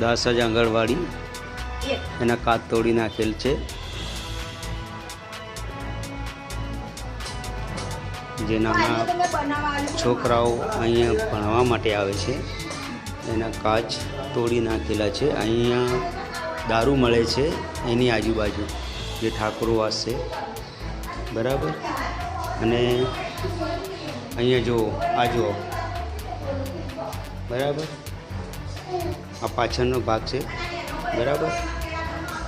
દસ જ આંગણવાડી. એના કાચ તોડી નાખેલ છે. જે નાના છોકરાઓ અહીંયા ભણવા માટે આવે છે. એના કાચ તોડી નાખેલા છે. અહીંયા દારૂ મળે છે એની આજુબાજુ જે ઠાકોરવાસ છે બરાબર? અને અહીંયા જો આ જુઓ. બરાબર? આ પાછળનો ભાગ છે. બરાબર?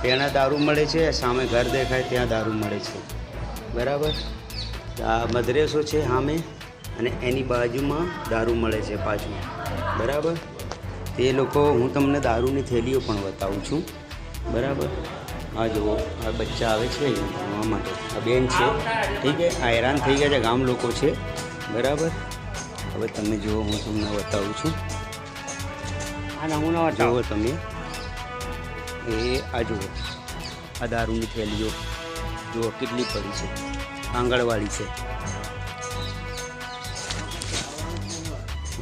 ત્યાં દારૂ મળે છે સામે ઘર દેખાય, ત્યાં દારૂ મળે છે. બરાબર? આ મદ્રેસો છે સામે અને એની બાજુમાં દારૂ મળે છે પાછું. બરાબર? તે લોકો, હું તમને દારૂની થેલીઓ પણ બતાવું છું. બરાબર? આ જુઓ, આ બચ્ચા આવે છે ભણવા માટે. આ બેન છે. ઠીક છે? આ હેરાન થઈ ગયા છે, ગામ લોકો છે. બરાબર? હવે તમે જુઓ, હું તમને બતાવું છું. આ નમૂના જુઓ તમે. એ, આ જુઓ. આ દારૂની થેલીઓ. જુઓ, કેટલી પડી છે. આંગણવાડી છે.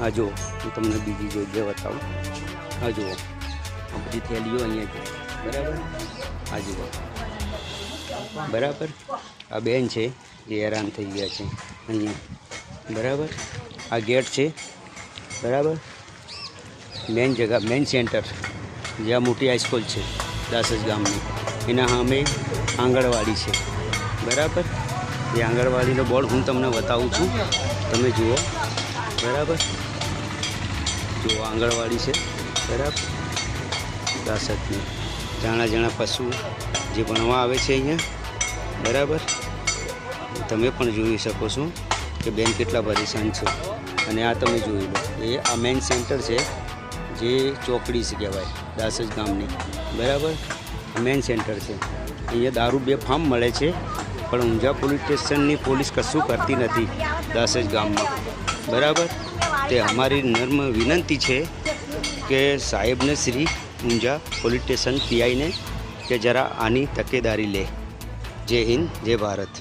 આ જુઓ, હું તમને બીજી જગ્યા બતાવું. આ જુઓ. આ બધી થેલીઓ અહીંયા છે બરાબર? આ જુઓ. બરાબર? આ બેન છે જે હેરાન થઈ ગયા છે. અહીંયા. બરાબર? આ ગેટ છે. બરાબર? મેન જગા મેઇન સેન્ટર, જ્યાં મોટી હાઈસ્કૂલ છે, દાસજ ગામની. એના સામે આંગણવાડી છે. બરાબર? એ આંગણવાડીનો બોર્ડ હું તમને બતાવું છું. તમે જુઓ. બરાબર? જુઓ, આંગણવાડી છે. બરાબર? દાસજની. જાણા જાણા પશુ જે ભણવા આવે છે અહીંયા. બરાબર? તમે પણ જોઈ શકો છો કે બેન કેટલા પરેશાન છે. અને આ તમે જોઈ લો. એ આ મેઇન સેન્ટર છે. જે ચોકડી છે કહેવાય, દાસજ ગામની. બરાબર? મેઇન સેન્ટર છે. અહીંયા દારૂ બે ફાર્મ મળે છે, પણ ઊંઝા પોલીસ સ્ટેશનની પોલીસ કશું કરતી નથી દાસજ ગામમાં. બરાબર? તે અમારી નર્મ વિનંતી છે કે સાહેબને શ્રી ઊંઝા પોલીસ સ્ટેશન પીઆઈને કે જરા આની તકેદારી લે. જય હિન્દ, જય ભારત.